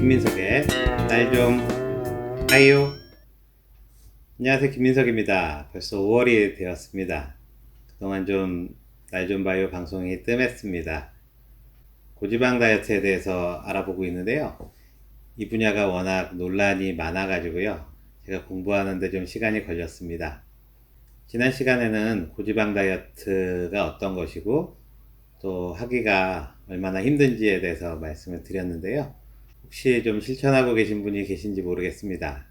김민석의 날 좀 아요. 안녕하세요 김민석입니다. 벌써 5월이 되었습니다. 그동안 좀 날 좀 봐요 방송이 뜸했습니다. 고지방 다이어트에 대해서 알아보고 있는데요. 이 분야가 워낙 논란이 많아 가지고요. 제가 공부하는데 좀 시간이 걸렸습니다. 지난 시간에는 고지방 다이어트가 어떤 것이고 또 하기가 얼마나 힘든지에 대해서 말씀을 드렸는데요. 혹시 좀 실천하고 계신 분이 계신지 모르겠습니다.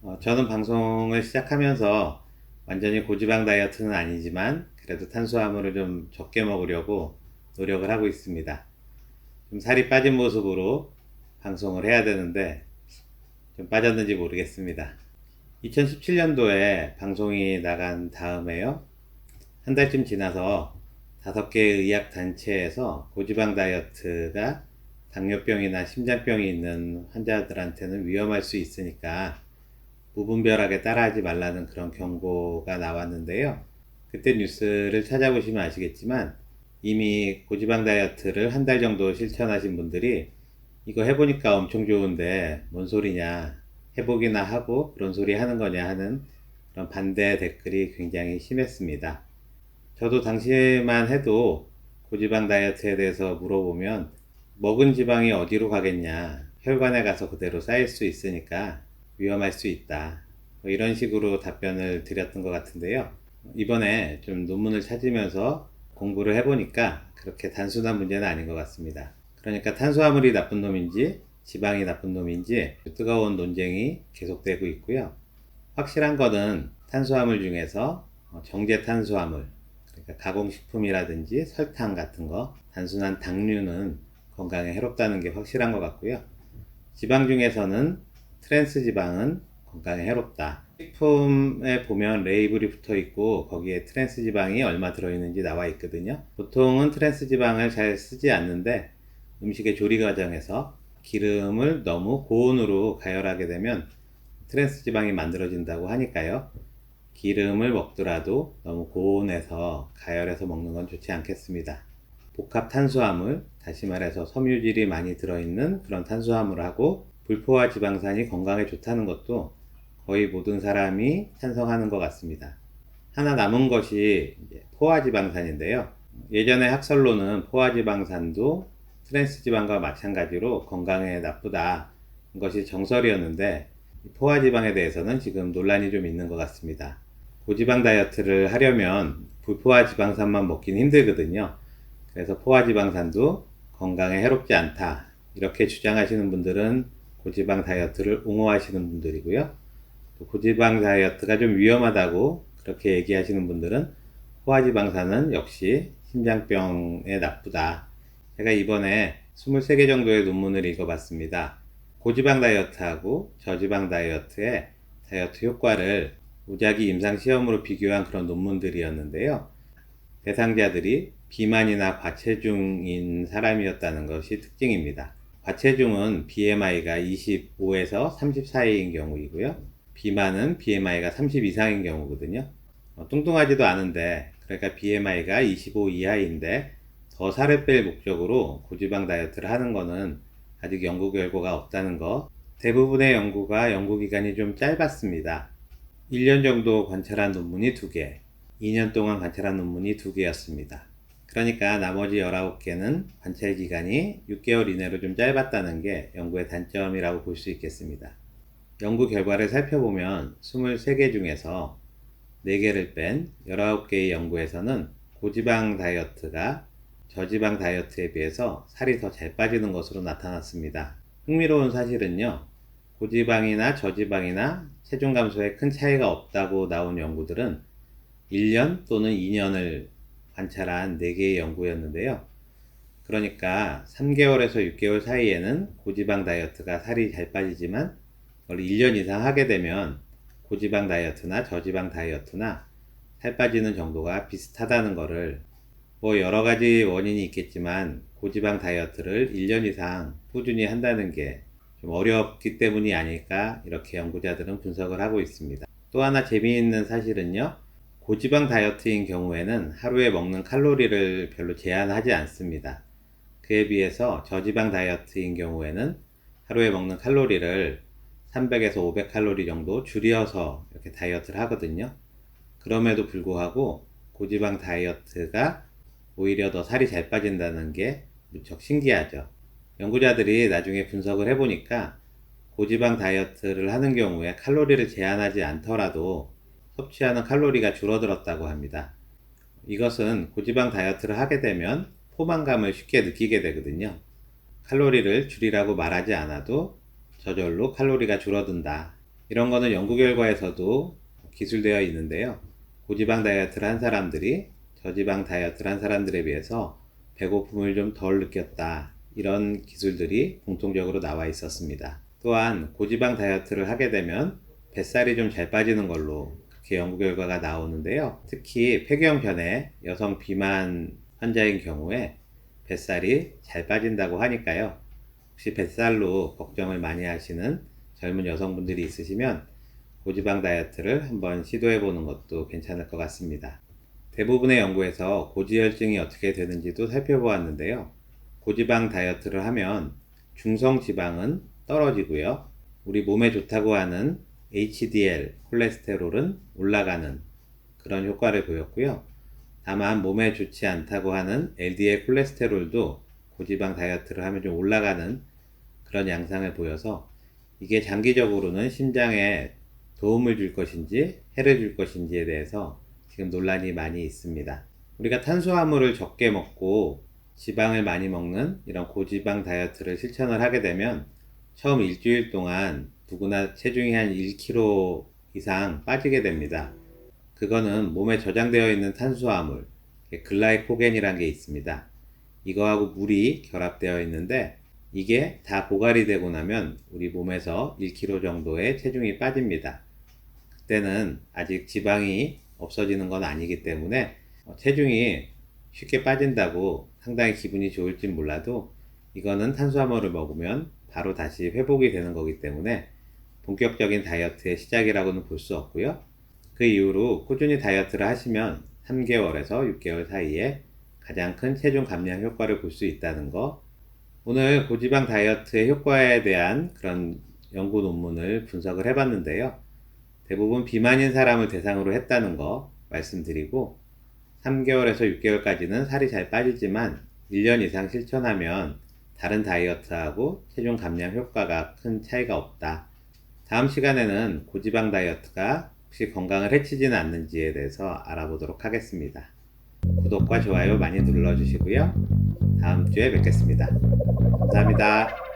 어, 저는 방송을 시작하면서 완전히 고지방 다이어트는 아니지만 그래도 탄수화물을 좀 적게 먹으려고 노력을 하고 있습니다. 좀 살이 빠진 모습으로 방송을 해야 되는데 좀 빠졌는지 모르겠습니다. 2017년도에 방송이 나간 다음에요. 한 달쯤 지나서 다섯 개의 의학 단체에서 고지방 다이어트가 당뇨병이나 심장병이 있는 환자들한테는 위험할 수 있으니까 무분별하게 따라하지 말라는 그런 경고가 나왔는데요. 그때 뉴스를 찾아보시면 아시겠지만 이미 고지방 다이어트를 한 달 정도 실천하신 분들이 이거 해보니까 엄청 좋은데 뭔 소리냐 해보기나 하고 그런 소리 하는 거냐 하는 그런 반대 댓글이 굉장히 심했습니다. 저도 당시만 해도 고지방 다이어트에 대해서 물어보면 먹은 지방이 어디로 가겠냐. 혈관에 가서 그대로 쌓일 수 있으니까 위험할 수 있다. 뭐 이런 식으로 답변을 드렸던 것 같은데요. 이번에 좀 논문을 찾으면서 공부를 해보니까 그렇게 단순한 문제는 아닌 것 같습니다. 그러니까 탄수화물이 나쁜 놈인지 지방이 나쁜 놈인지 뜨거운 논쟁이 계속되고 있고요. 확실한 거는 탄수화물 중에서 어, 정제 탄수화물 그러니까 가공식품이라든지 설탕 같은 거 단순한 당류는 건강에 해롭다는 게 확실한 것 같고요. 지방 중에서는 트랜스 지방은 건강에 해롭다. 식품에 보면 레이블이 붙어 있고 거기에 트랜스 지방이 얼마 들어있는지 나와 있거든요. 보통은 트랜스 지방을 잘 쓰지 않는데 음식의 조리 과정에서 기름을 너무 고온으로 가열하게 되면 트랜스 지방이 만들어진다고 하니까요. 기름을 먹더라도 너무 고온에서 가열해서 먹는 건 좋지 않겠습니다. 복합 탄수화물, 다시 말해서 섬유질이 많이 들어있는 그런 탄수화물하고 불포화 지방산이 건강에 좋다는 것도 거의 모든 사람이 찬성하는 것 같습니다. 하나 남은 것이 포화 지방산인데요. 예전에 학설로는 포화 지방산도 트랜스 지방과 마찬가지로 건강에 나쁘다 것이 정설이었는데 포화 지방에 대해서는 지금 논란이 좀 있는 것 같습니다. 고지방 다이어트를 하려면 불포화 지방산만 먹긴 힘들거든요. 그래서 포화지방산도 건강에 해롭지 않다. 이렇게 주장하시는 분들은 고지방 다이어트를 옹호하시는 분들이고요. 또 고지방 다이어트가 좀 위험하다고 그렇게 얘기하시는 분들은 포화지방산은 역시 심장병에 나쁘다. 제가 이번에 23개 정도의 논문을 읽어봤습니다. 고지방 다이어트하고 저지방 다이어트의 다이어트 효과를 무작위 임상 시험으로 비교한 그런 논문들이었는데요. 대상자들이 비만이나 과체중인 사람이었다는 것이 특징입니다. 과체중은 BMI가 25에서 30 사이인 경우이고요. 비만은 BMI가 30 이상인 경우거든요. 어, 뚱뚱하지도 않은데, 그러니까 BMI가 25 이하인데, 더 살을 뺄 목적으로 고지방 다이어트를 하는 거는 아직 연구 결과가 없다는 거. 대부분의 연구가 연구 기간이 좀 짧았습니다. 1년 정도 관찰한 논문이 2개, 2년 동안 관찰한 논문이 2개였습니다. 그러니까 나머지 19개는 관찰 기간이 6개월 이내로 좀 짧았다는 게 연구의 단점이라고 볼 수 있겠습니다. 연구 결과를 살펴보면 23개 중에서 4개를 뺀 19개의 연구에서는 고지방 다이어트가 저지방 다이어트에 비해서 살이 더 잘 빠지는 것으로 나타났습니다. 흥미로운 사실은요, 고지방이나 저지방이나 체중 감소에 큰 차이가 없다고 나온 연구들은 1년 또는 2년을 관찰한 4개의 연구였는데요. 그러니까 3개월에서 6개월 사이에는 고지방 다이어트가 살이 잘 빠지지만 그걸 1년 이상 하게 되면 고지방 다이어트나 저지방 다이어트나 살 빠지는 정도가 비슷하다는 것을 뭐 여러 가지 원인이 있겠지만 고지방 다이어트를 1년 이상 꾸준히 한다는 게 좀 어렵기 때문이 아닐까 이렇게 연구자들은 분석을 하고 있습니다. 또 하나 재미있는 사실은요. 고지방 다이어트인 경우에는 하루에 먹는 칼로리를 별로 제한하지 않습니다. 그에 비해서 저지방 다이어트인 경우에는 하루에 먹는 칼로리를 300에서 500칼로리 정도 줄여서 이렇게 다이어트를 하거든요. 그럼에도 불구하고 고지방 다이어트가 오히려 더 살이 잘 빠진다는 게 무척 신기하죠. 연구자들이 나중에 분석을 해보니까 고지방 다이어트를 하는 경우에 칼로리를 제한하지 않더라도 섭취하는 칼로리가 줄어들었다고 합니다. 이것은 고지방 다이어트를 하게 되면 포만감을 쉽게 느끼게 되거든요. 칼로리를 줄이라고 말하지 않아도 저절로 칼로리가 줄어든다. 이런 거는 연구 결과에서도 기술되어 있는데요. 고지방 다이어트를 한 사람들이 저지방 다이어트를 한 사람들에 비해서 배고픔을 좀 덜 느꼈다. 이런 기술들이 공통적으로 나와 있었습니다. 또한 고지방 다이어트를 하게 되면 뱃살이 좀 잘 빠지는 걸로 그렇게 연구 결과가 나오는데요. 특히 폐경변의 여성 비만 환자인 경우에 뱃살이 잘 빠진다고 하니까요. 혹시 뱃살로 걱정을 많이 하시는 젊은 여성분들이 있으시면 고지방 다이어트를 한번 시도해 보는 것도 괜찮을 것 같습니다. 대부분의 연구에서 고지혈증이 어떻게 되는지도 살펴보았는데요. 고지방 다이어트를 하면 중성 지방은 떨어지고요. 우리 몸에 좋다고 하는 HDL 콜레스테롤은 올라가는 그런 효과를 보였고요. 다만 몸에 좋지 않다고 하는 LDL 콜레스테롤도 고지방 다이어트를 하면 좀 올라가는 그런 양상을 보여서 이게 장기적으로는 심장에 도움을 줄 것인지 해를 줄 것인지에 대해서 지금 논란이 많이 있습니다. 우리가 탄수화물을 적게 먹고 지방을 많이 먹는 이런 고지방 다이어트를 실천을 하게 되면 처음 일주일 동안 누구나 체중이 한 1kg 이상 빠지게 됩니다. 그거는 몸에 저장되어 있는 탄수화물, 글라이코겐이라는 게 있습니다. 이거하고 물이 결합되어 있는데 이게 다 고갈이 되고 나면 우리 몸에서 1kg 정도의 체중이 빠집니다. 그때는 아직 지방이 없어지는 건 아니기 때문에 어, 체중이 쉽게 빠진다고 상당히 기분이 좋을지 몰라도 이거는 탄수화물을 먹으면 바로 다시 회복이 되는 거기 때문에 본격적인 다이어트의 시작이라고는 볼 수 없고요. 그 이후로 꾸준히 다이어트를 하시면 3개월에서 6개월 사이에 가장 큰 체중 감량 효과를 볼 수 있다는 거. 오늘 고지방 다이어트의 효과에 대한 그런 연구 논문을 분석을 해봤는데요. 대부분 비만인 사람을 대상으로 했다는 거 말씀드리고 3개월에서 6개월까지는 살이 잘 빠지지만 1년 이상 실천하면 다른 다이어트하고 체중 감량 효과가 큰 차이가 없다. 다음 시간에는 고지방 다이어트가 혹시 건강을 해치지는 않는지에 대해서 알아보도록 하겠습니다. 구독과 좋아요 많이 눌러주시고요. 다음 주에 뵙겠습니다. 감사합니다.